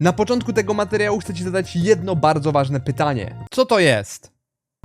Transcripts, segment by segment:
Na początku tego materiału chcę Ci zadać jedno bardzo ważne pytanie. Co to jest?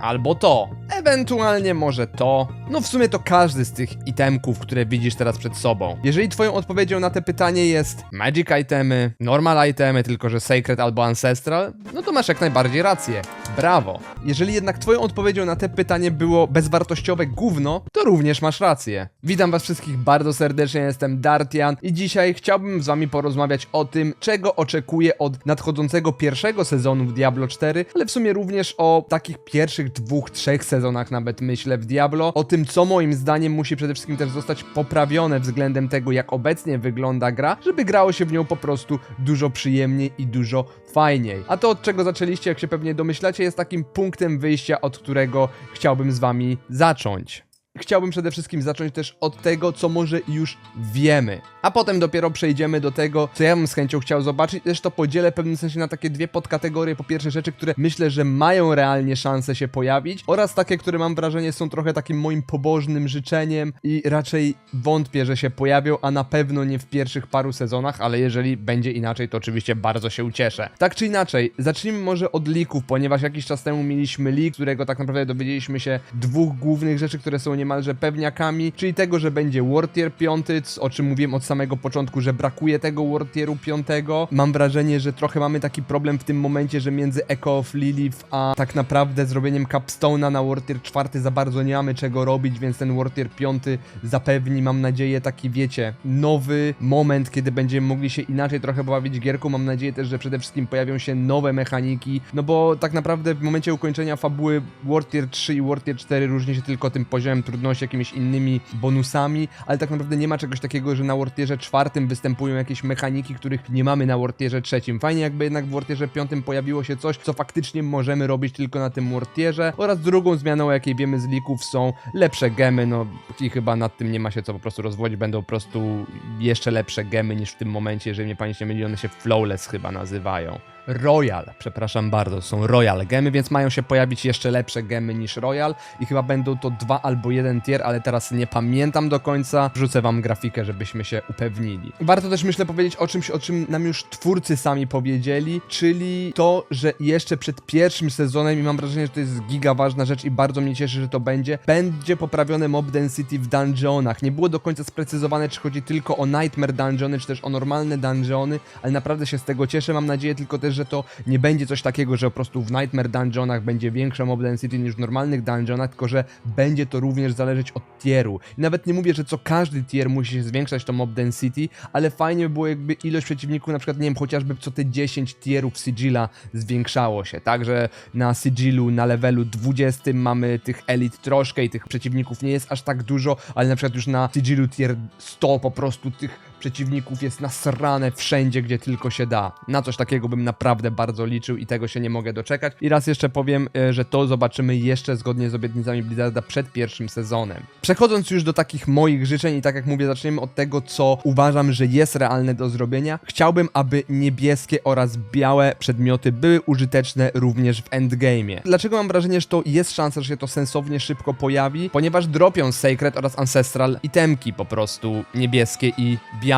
Albo to, ewentualnie może to. No w sumie to każdy z tych itemków, które widzisz teraz przed sobą. Jeżeli twoją odpowiedzią na te pytanie jest magic itemy, normal itemy, tylko że sacred albo ancestral, no to masz jak najbardziej rację. Brawo. Jeżeli jednak twoją odpowiedzią na te pytanie było bezwartościowe gówno, to również masz rację. Witam was wszystkich bardzo serdecznie, jestem Dartian i dzisiaj chciałbym z wami porozmawiać o tym, czego oczekuję od nadchodzącego pierwszego sezonu w Diablo 4, ale w sumie również o takich pierwszych dwóch, trzech sezonach nawet myślę w Diablo, o tym co moim zdaniem musi przede wszystkim też zostać poprawione względem tego jak obecnie wygląda gra, żeby grało się w nią po prostu dużo przyjemniej i dużo fajniej. A to od czego zaczęliście, jak się pewnie domyślacie, jest takim punktem wyjścia, od którego chciałbym z wami zacząć. Chciałbym przede wszystkim zacząć też od tego, co może już wiemy, a potem dopiero przejdziemy do tego, co ja bym z chęcią chciał zobaczyć. Też to podzielę w pewnym sensie na takie dwie podkategorie. Po pierwsze, rzeczy, które myślę, że mają realnie szansę się pojawić, oraz takie, które mam wrażenie są trochę takim moim pobożnym życzeniem i raczej wątpię, że się pojawią, a na pewno nie w pierwszych paru sezonach, ale jeżeli będzie inaczej, to oczywiście bardzo się ucieszę. Tak czy inaczej, zacznijmy może od leaków, ponieważ jakiś czas temu mieliśmy leak, którego tak naprawdę dowiedzieliśmy się dwóch głównych rzeczy, które są niemalże pewniakami, czyli tego, że będzie War Tier 5, o czym mówiłem od samego początku, że brakuje tego War Tieru 5. Mam wrażenie, że trochę mamy taki problem w tym momencie, że między Echo of Lilith a tak naprawdę zrobieniem Capstone'a na War Tier 4 za bardzo nie mamy czego robić, więc ten War Tier 5 zapewni, mam nadzieję, taki wiecie, nowy moment, kiedy będziemy mogli się inaczej trochę bawić gierką. Mam nadzieję też, że przede wszystkim pojawią się nowe mechaniki, no bo tak naprawdę w momencie ukończenia fabuły War Tier 3 i War Tier 4 różni się tylko tym poziomem trudności, jakimiś innymi bonusami, ale tak naprawdę nie ma czegoś takiego, że na War Tierze 4 występują jakieś mechaniki, których nie mamy na War Tierze 3. Fajnie jakby jednak w War Tierze 5 pojawiło się coś, co faktycznie możemy robić tylko na tym War Tierze oraz drugą zmianą, o jakiej wiemy z lików są lepsze gemy, no i chyba nad tym nie ma się co po prostu rozwodzić, będą po prostu jeszcze lepsze gemy niż w tym momencie, jeżeli mnie pamięć nie myli, one się Flawless chyba nazywają. Royal, przepraszam bardzo, są Royal gemy, więc mają się pojawić jeszcze lepsze gemy niż Royal i chyba będą to dwa albo jeden tier, ale teraz nie pamiętam do końca. Wrzucę wam grafikę, żebyśmy się upewnili. Warto też myślę powiedzieć o czymś, o czym nam już twórcy sami powiedzieli, czyli to, że jeszcze przed pierwszym sezonem i mam wrażenie, że to jest giga ważna rzecz i bardzo mnie cieszy, że to będzie, będzie poprawione mob density w dungeonach. Nie było do końca sprecyzowane, czy chodzi tylko o Nightmare dungeony, czy też o normalne dungeony, ale naprawdę się z tego cieszę. Mam nadzieję tylko też, że to nie będzie coś takiego, że po prostu w Nightmare Dungeonach będzie większa mob density niż w normalnych dungeonach, tylko że będzie to również zależeć od tieru. I nawet nie mówię, że co każdy tier musi się zwiększać to mob density, ale fajnie by było jakby ilość przeciwników, na przykład nie wiem, chociażby co te 10 tierów Sigilla zwiększało się, tak, że na Sigillu na levelu 20 mamy tych elit troszkę i tych przeciwników nie jest aż tak dużo, ale na przykład już na Sigillu tier 100 po prostu tych przeciwników jest nasrane wszędzie, gdzie tylko się da. Na coś takiego bym naprawdę bardzo liczył i tego się nie mogę doczekać. I raz jeszcze powiem, e, że to zobaczymy jeszcze zgodnie z obietnicami Blizzarda przed pierwszym sezonem. Przechodząc już do takich moich życzeń i tak jak mówię, zaczniemy od tego, co uważam, że jest realne do zrobienia. Chciałbym, aby niebieskie oraz białe przedmioty były użyteczne również w endgame'ie. Dlaczego mam wrażenie, że to jest szansa, że się to sensownie szybko pojawi? Ponieważ dropią Sacred oraz Ancestral itemki po prostu niebieskie i białe.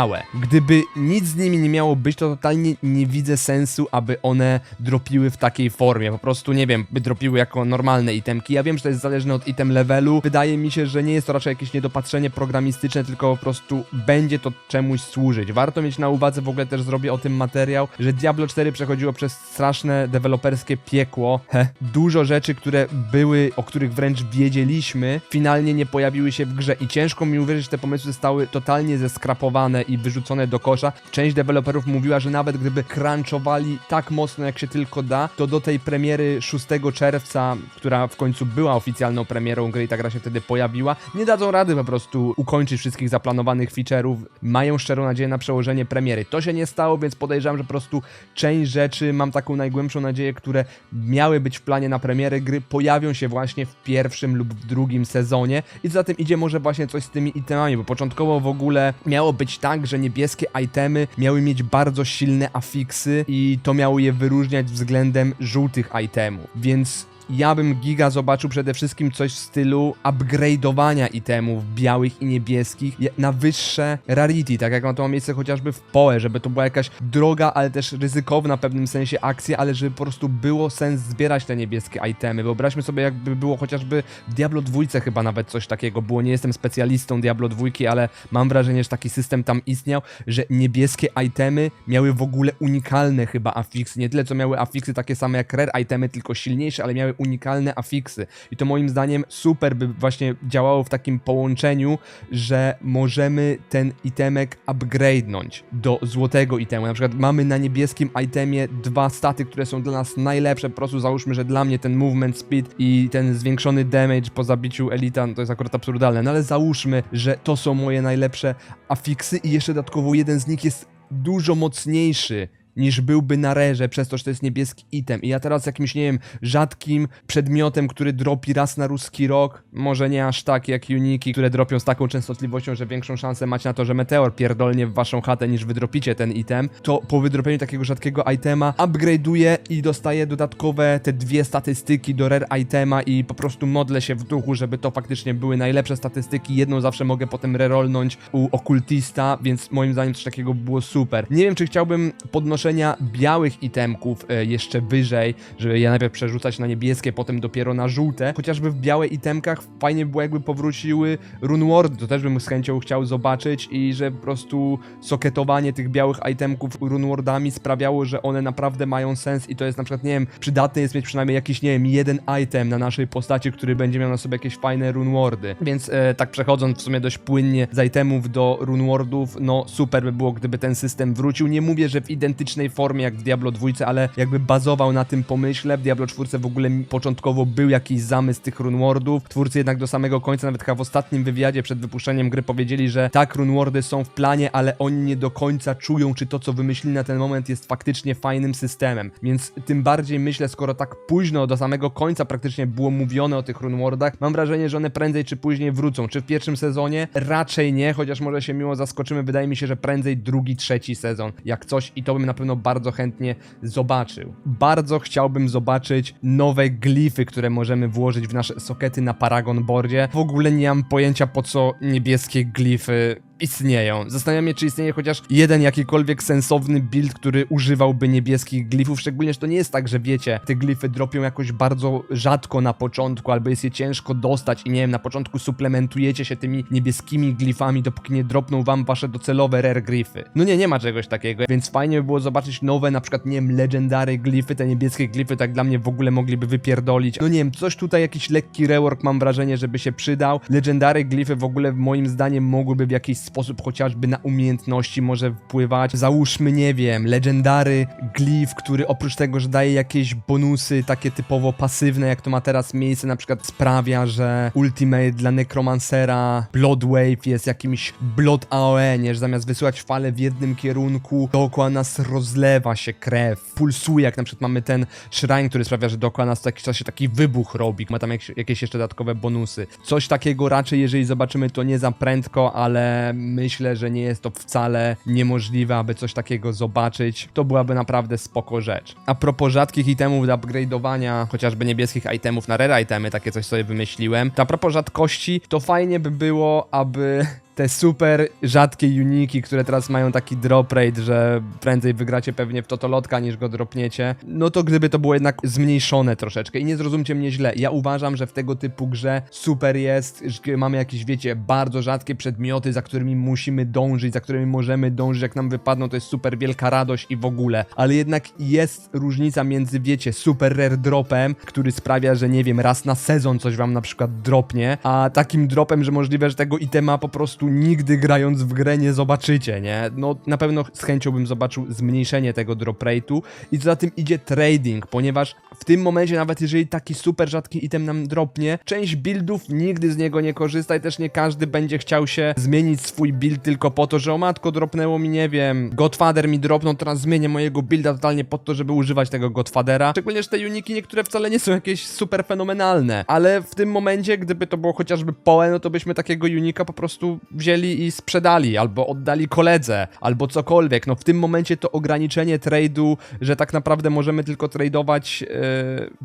Gdyby nic z nimi nie miało być, to totalnie nie widzę sensu, aby one dropiły w takiej formie. Po prostu, nie wiem, by dropiły jako normalne itemki. Ja wiem, że to jest zależne od item levelu. Wydaje mi się, że nie jest to raczej jakieś niedopatrzenie programistyczne, tylko po prostu będzie to czemuś służyć. Warto mieć na uwadze, w ogóle też zrobię o tym materiał, że Diablo 4 przechodziło przez straszne deweloperskie piekło. Heh. Dużo rzeczy, które były, o których wręcz wiedzieliśmy, finalnie nie pojawiły się w grze i ciężko mi uwierzyć, że te pomysły zostały totalnie zeskrapowane i wyrzucone do kosza. Część deweloperów mówiła, że nawet gdyby crunchowali tak mocno jak się tylko da, to do tej premiery 6 czerwca, która w końcu była oficjalną premierą gry i ta gra się wtedy pojawiła, nie dadzą rady po prostu ukończyć wszystkich zaplanowanych feature'ów. Mają szczerą nadzieję na przełożenie premiery. To się nie stało, więc podejrzewam, że po prostu część rzeczy, mam taką najgłębszą nadzieję, które miały być w planie na premierę gry, pojawią się właśnie w pierwszym lub w drugim sezonie i za tym idzie może właśnie coś z tymi itemami, bo początkowo w ogóle miało być tak, że niebieskie itemy miały mieć bardzo silne afiksy i to miało je wyróżniać względem żółtych itemów, więc ja bym giga zobaczył przede wszystkim coś w stylu upgrade'owania itemów białych i niebieskich na wyższe rarity, tak jak ma to ma miejsce chociażby w PoE, żeby to była jakaś droga, ale też ryzykowna w pewnym sensie akcja, ale żeby po prostu było sens zbierać te niebieskie itemy. Wyobraźmy sobie jakby było chociażby w Diablo 2 chyba nawet coś takiego było, nie jestem specjalistą Diablo 2, ale mam wrażenie, że taki system tam istniał, że niebieskie itemy miały w ogóle unikalne chyba afiksy, nie tyle co miały afiksy takie same jak rare itemy, tylko silniejsze, ale miały unikalne afiksy. I to moim zdaniem super by właśnie działało w takim połączeniu, że możemy ten itemek upgrade'nąć do złotego itemu. Na przykład mamy na niebieskim itemie dwa staty, które są dla nas najlepsze. Po prostu załóżmy, że dla mnie ten movement speed i ten zwiększony damage po zabiciu elita, no to jest akurat absurdalne, no ale załóżmy, że to są moje najlepsze afiksy i jeszcze dodatkowo jeden z nich jest dużo mocniejszy niż byłby na rerze, przez to, że to jest niebieski item. I ja teraz jakimś, nie wiem, rzadkim przedmiotem, który dropi raz na ruski rok, może nie aż tak jak uniki, które dropią z taką częstotliwością, że większą szansę macie na to, że meteor pierdolnie w waszą chatę niż wydropicie ten item, to po wydropieniu takiego rzadkiego itema upgrade'uję i dostaję dodatkowe te dwie statystyki do rare itema i po prostu modlę się w duchu, żeby to faktycznie były najlepsze statystyki. Jedną zawsze mogę potem rerolnąć u okultista, więc moim zdaniem coś takiego było super. Nie wiem, czy chciałbym podnoszenia białych itemków e, jeszcze wyżej, żeby je najpierw przerzucać na niebieskie, potem dopiero na żółte. Chociażby w białe itemkach fajnie by było, jakby powróciły runeward, to też bym z chęcią chciał zobaczyć i że po prostu soketowanie tych białych itemków runewardami sprawiało, że one naprawdę mają sens i to jest na przykład, nie wiem, przydatne jest mieć przynajmniej jakiś, nie wiem, jeden item na naszej postaci, który będzie miał na sobie jakieś fajne runewardy. Więc e, tak przechodząc w sumie dość płynnie z itemów do runewardów, no super by było, gdyby ten system wrócił. Nie mówię, że w identycznej formie jak w Diablo 2, ale jakby bazował na tym pomyśle. W Diablo 4 w ogóle początkowo był jakiś zamysł tych runewardów. Twórcy jednak do samego końca, nawet chyba w ostatnim wywiadzie przed wypuszczeniem gry powiedzieli, że tak, runewardy są w planie, ale oni nie do końca czują, czy to, co wymyślili na ten moment jest faktycznie fajnym systemem. Więc tym bardziej myślę, skoro tak późno, do samego końca praktycznie było mówione o tych runewardach, mam wrażenie, że one prędzej czy później wrócą. Czy w pierwszym sezonie? Raczej nie, chociaż może się miło zaskoczymy. Wydaje mi się, że prędzej drugi, trzeci sezon, jak coś i to bym na pewno bardzo chętnie zobaczył. Bardzo chciałbym zobaczyć nowe glify, które możemy włożyć w nasze sokety na Paragon Boardzie. W ogóle nie mam pojęcia po co niebieskie glify istnieją. Zastanawiam się, czy istnieje chociaż jeden jakikolwiek sensowny build, który używałby niebieskich glifów, szczególnie, że to nie jest tak, że wiecie, te glify dropią jakoś bardzo rzadko na początku, albo jest je ciężko dostać i nie wiem, na początku suplementujecie się tymi niebieskimi glifami, dopóki nie dropną wam wasze docelowe rare glify. No nie, nie ma czegoś takiego, więc fajnie by było zobaczyć nowe, na przykład, nie wiem, legendary glify, te niebieskie glify, tak dla mnie w ogóle mogliby wypierdolić. No nie wiem, coś tutaj, jakiś lekki rework mam wrażenie, żeby się przydał. Legendary glify w ogóle moim zdaniem mogłyby w jakiś sposób chociażby na umiejętności może wpływać. Załóżmy, nie wiem, legendary glif, który oprócz tego, że daje jakieś bonusy takie typowo pasywne, jak to ma teraz miejsce, na przykład sprawia, że ultimate dla Necromancera Blood Wave jest jakimś Blood AOE, nie? Że zamiast wysyłać fale w jednym kierunku, dookoła nas rozlewa się krew, pulsuje, jak na przykład mamy ten shrine, który sprawia, że dookoła nas co jakiś czas się taki wybuch robi, ma tam jak, jakieś jeszcze dodatkowe bonusy. Coś takiego raczej, jeżeli zobaczymy, to nie za prędko, ale myślę, że nie jest to wcale niemożliwe, aby coś takiego zobaczyć. To byłaby naprawdę spoko rzecz. A propos rzadkich itemów do upgrade'owania, chociażby niebieskich itemów na rare itemy, takie coś sobie wymyśliłem. A propos rzadkości, to fajnie by było, aby te super rzadkie uniki, które teraz mają taki drop rate, że prędzej wygracie pewnie w Totolotka niż go dropniecie, no to gdyby to było jednak zmniejszone troszeczkę. I nie zrozumcie mnie źle, ja uważam, że w tego typu grze super jest, że mamy jakieś, wiecie, bardzo rzadkie przedmioty, za którymi musimy dążyć, za którymi możemy dążyć, jak nam wypadną, to jest super wielka radość i w ogóle, ale jednak jest różnica między, wiecie, super rare dropem, który sprawia, że nie wiem, raz na sezon coś wam na przykład dropnie, a takim dropem, że możliwe, że tego itema po prostu nigdy grając w grę nie zobaczycie, nie? No na pewno z chęcią bym zobaczył zmniejszenie tego drop rate'u i za tym idzie trading, ponieważ w tym momencie nawet jeżeli taki super rzadki item nam dropnie, część buildów nigdy z niego nie korzysta i też nie każdy będzie chciał się zmienić swój build tylko po to, że o matko dropnęło mi, nie wiem, Godfather mi dropnął, teraz zmienię mojego builda totalnie po to, żeby używać tego Godfathera. Szczególnie, że te uniki niektóre wcale nie są jakieś super fenomenalne, ale w tym momencie, gdyby to było chociażby Poe, no to byśmy takiego unika po prostu wzięli i sprzedali, albo oddali koledze, albo cokolwiek. No w tym momencie to ograniczenie trade'u, że tak naprawdę możemy tylko tradeować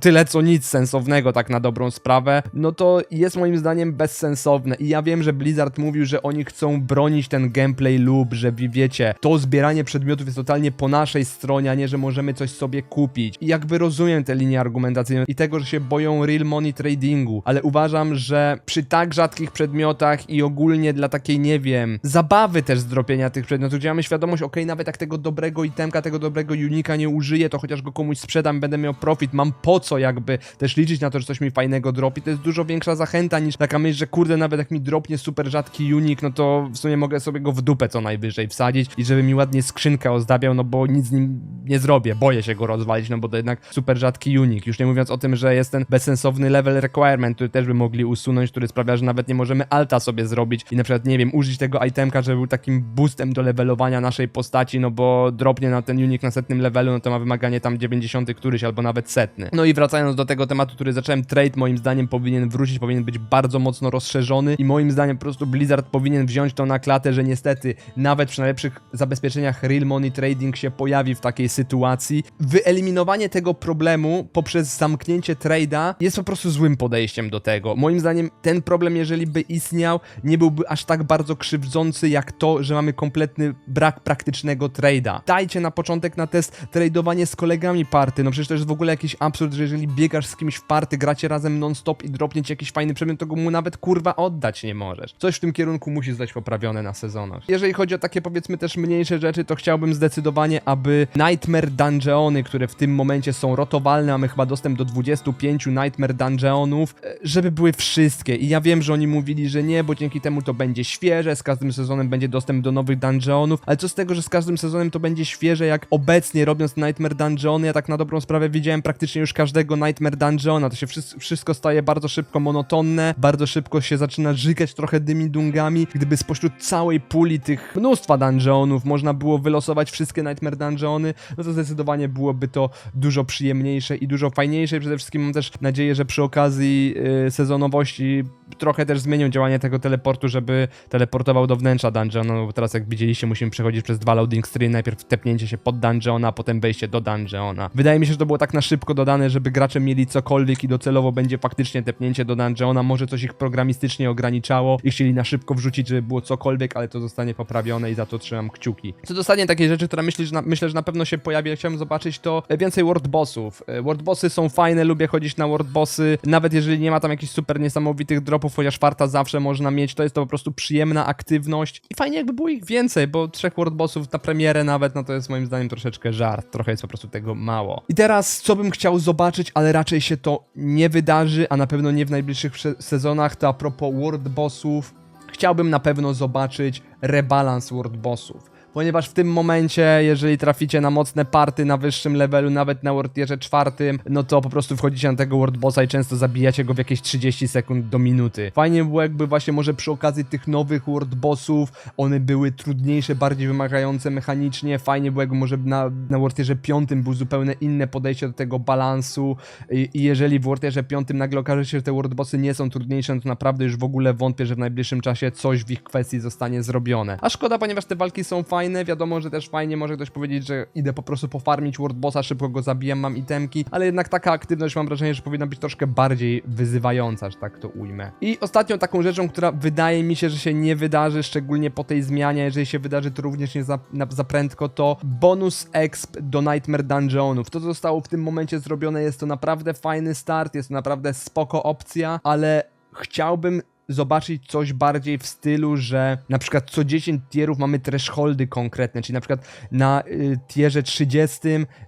tyle co nic sensownego tak na dobrą sprawę, no to jest moim zdaniem bezsensowne i ja wiem, że Blizzard mówił, że oni chcą bronić ten gameplay loop, że wi- wiecie, to zbieranie przedmiotów jest totalnie po naszej stronie, a nie, że możemy coś sobie kupić. I jakby rozumiem te linie argumentacyjne i tego, że się boją real money tradingu, ale uważam, że przy tak rzadkich przedmiotach i ogólnie dla takiej, nie wiem, zabawy też z dropienia tych przedmiotów, gdzie mamy świadomość, okej, nawet jak tego dobrego itemka, tego dobrego unika nie użyję, to chociaż go komuś sprzedam, będę miał profit, mam po co jakby też liczyć na to, że coś mi fajnego dropi, to jest dużo większa zachęta niż taka myśl, że kurde, nawet jak mi dropnie super rzadki unik, no to w sumie mogę sobie go w dupę co najwyżej wsadzić i żeby mi ładnie skrzynkę ozdabiał, no bo nic z nim nie zrobię, boję się go rozwalić, no bo to jednak super rzadki unik, już nie mówiąc o tym, że jest ten bezsensowny level requirement, który też by mogli usunąć, który sprawia, że nawet nie możemy alta sobie zrobić i na przykład, nie wiem, użyć tego itemka, żeby był takim boostem do levelowania naszej postaci, no bo dropnie na ten unik na setnym levelu, no to ma wymaganie tam 90 któryś albo nawet setny. No i wracając do tego tematu, który zacząłem, trade moim zdaniem powinien wrócić, powinien być bardzo mocno rozszerzony i moim zdaniem po prostu Blizzard powinien wziąć to na klatę, że niestety nawet przy najlepszych zabezpieczeniach real money trading się pojawi w takiej sytuacji. Wyeliminowanie tego problemu poprzez zamknięcie trade'a jest po prostu złym podejściem do tego. Moim zdaniem ten problem, jeżeli by istniał, nie byłby aż tak bardzo krzywdzący jak to, że mamy kompletny brak praktycznego trade'a. Dajcie na początek na test tradeowanie z kolegami party, no przecież to jest w ogóle jakiś absurd, że jeżeli biegasz z kimś w party, gracie razem non-stop i dropnie jakiś fajny przedmiot, to go mu nawet kurwa oddać nie możesz. Coś w tym kierunku musi zostać poprawione na sezonach. Jeżeli chodzi o takie powiedzmy też mniejsze rzeczy, to chciałbym zdecydowanie, aby Nightmare Dungeony, które w tym momencie są rotowalne, mamy chyba dostęp do 25 Nightmare Dungeonów, e, żeby były wszystkie. I ja wiem, że oni mówili, że nie, bo dzięki temu to będzie świeże, z każdym sezonem będzie dostęp do nowych dungeonów, ale co z tego, że z każdym sezonem to będzie świeże, jak obecnie robiąc Nightmare Dungeony, ja tak na dobrą sprawę widziałem praktycznie już każdego Nightmare Dungeona, to się wszys- wszystko staje bardzo szybko monotonne, bardzo szybko się zaczyna żygać trochę dymi dungami, gdyby spośród całej puli tych mnóstwa dungeonów można było wylosować wszystkie Nightmare Dungeony, no to zdecydowanie byłoby to dużo przyjemniejsze i dużo fajniejsze. Przede wszystkim mam też nadzieję, że przy okazji yy, sezonowości trochę też zmienią działanie tego teleportu, żeby teleportował do wnętrza dungeonu, bo teraz jak widzieliście musimy przechodzić przez dwa loading screen, najpierw tepnięcie się pod dungeona, a potem wejście do dungeona. Wydaje mi się, że to było tak na szybko dodane, żeby gracze mieli cokolwiek i docelowo będzie faktycznie tepnięcie do dungeona, może coś ich programistycznie ograniczało i chcieli na szybko wrzucić, żeby było cokolwiek, ale to zostanie poprawione i za to trzymam kciuki. Co do ostatniej takiej rzeczy, która na, myślę, że na pewno się pojawi, ja chciałem zobaczyć to e, więcej world bossów. E, World bossy są fajne, lubię chodzić na world bossy, nawet jeżeli nie ma tam jakichś super niesamowitych dropów, chociaż farta zawsze można mieć, to jest to po prostu przyjemna aktywność i fajnie jakby było ich więcej, bo trzech world bossów na premierę nawet, no to jest moim zdaniem troszeczkę żart, trochę jest po prostu tego mało. I teraz, co bym chciał zobaczyć, ale raczej się to nie wydarzy, a na pewno nie w najbliższych sezonach, to a propos world bossów, chciałbym na pewno zobaczyć rebalans world bossów. Ponieważ w tym momencie, jeżeli traficie na mocne party na wyższym levelu, nawet na World czwartym, no to po prostu wchodzicie na tego World Bossa i często zabijacie go w jakieś 30 sekund do minuty. Fajnie było jakby właśnie może przy okazji tych nowych World Bossów, one były trudniejsze, bardziej wymagające mechanicznie, fajnie było jakby może na, na World piątym był zupełnie inne podejście do tego balansu i, i jeżeli w World piątym nagle okaże się, że te World Bossy nie są trudniejsze, no to naprawdę już w ogóle wątpię, że w najbliższym czasie coś w ich kwestii zostanie zrobione. A szkoda, ponieważ te walki są fajne, wiadomo, że też fajnie może ktoś powiedzieć, że idę po prostu pofarmić World Bossa, szybko go zabijam, mam itemki, ale jednak taka aktywność mam wrażenie, że powinna być troszkę bardziej wyzywająca, że tak to ujmę. I ostatnią taką rzeczą, która wydaje mi się, że się nie wydarzy, szczególnie po tej zmianie, jeżeli się wydarzy, to również nie za, na, za prędko, to bonus exp do Nightmare Dungeonów. To, co zostało w tym momencie zrobione, jest to naprawdę fajny start, jest to naprawdę spoko opcja, ale chciałbym zobaczyć coś bardziej w stylu, że na przykład co 10 tierów mamy thresholdy konkretne, czyli na przykład na y, tierze 30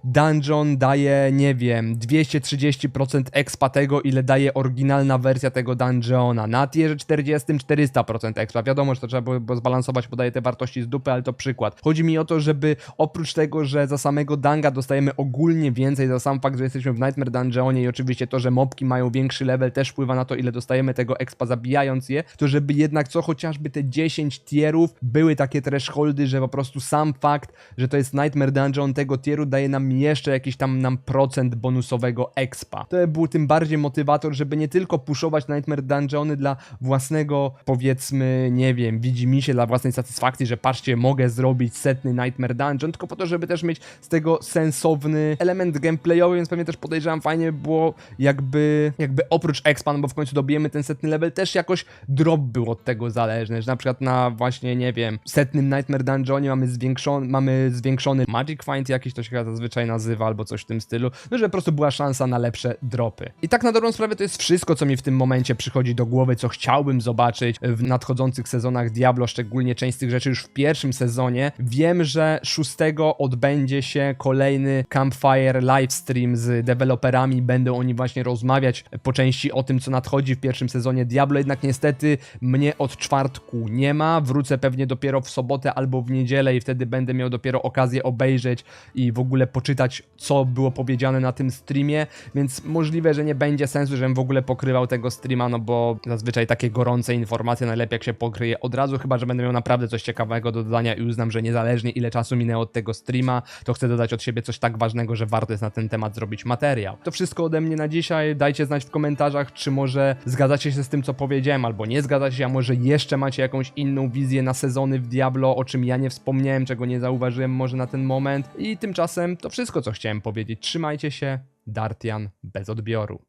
dungeon daje, nie wiem, 230% expa tego, ile daje oryginalna wersja tego dungeona, na tierze 40 400% expa, wiadomo, że to trzeba było- zbalansować, podaje te wartości z dupy, ale to przykład. Chodzi mi o to, żeby oprócz tego, że za samego danga dostajemy ogólnie więcej, za sam fakt, że jesteśmy w Nightmare Dungeonie i oczywiście to, że mobki mają większy level też wpływa na to, ile dostajemy tego expa zabijając je, to żeby jednak co chociażby te 10 tierów były takie thresholdy, że po prostu sam fakt, że to jest Nightmare Dungeon tego tieru daje nam jeszcze jakiś tam nam procent bonusowego expa. To był tym bardziej motywator, żeby nie tylko puszować Nightmare Dungeony dla własnego, powiedzmy, nie wiem, widzi się dla własnej satysfakcji, że patrzcie, mogę zrobić setny Nightmare Dungeon, tylko po to, żeby też mieć z tego sensowny element gameplayowy, więc pewnie też podejrzewam fajnie było jakby, jakby oprócz expa, no bo w końcu dobijemy ten setny level, też jakoś drop był od tego zależny, że na przykład na właśnie, nie wiem, setnym Nightmare Dungeonie mamy zwiększony, mamy zwiększony Magic Find jakiś, to się zazwyczaj nazywa, albo coś w tym stylu, no że po prostu była szansa na lepsze dropy. I tak na dobrą sprawę to jest wszystko, co mi w tym momencie przychodzi do głowy, co chciałbym zobaczyć w nadchodzących sezonach Diablo, szczególnie część z tych rzeczy już w pierwszym sezonie. Wiem, że 6 odbędzie się kolejny Campfire livestream z deweloperami, będą oni właśnie rozmawiać po części o tym, co nadchodzi w pierwszym sezonie Diablo, jednak niestety mnie od czwartku nie ma, wrócę pewnie dopiero w sobotę albo w niedzielę i wtedy będę miał dopiero okazję obejrzeć i w ogóle poczytać, co było powiedziane na tym streamie, więc możliwe, że nie będzie sensu, żebym w ogóle pokrywał tego streama, no bo zazwyczaj takie gorące informacje najlepiej jak się pokryje od razu, chyba, że będę miał naprawdę coś ciekawego do dodania i uznam, że niezależnie ile czasu minęło od tego streama, to chcę dodać od siebie coś tak ważnego, że warto jest na ten temat zrobić materiał. To wszystko ode mnie na dzisiaj, dajcie znać w komentarzach, czy może zgadzacie się z tym, co powiedziałem, albo nie zgadzacie się, a może jeszcze macie jakąś inną wizję na sezony w Diablo, o czym ja nie wspomniałem, czego nie zauważyłem może na ten moment. I tymczasem to wszystko, co chciałem powiedzieć. Trzymajcie się, Dartian bez odbioru.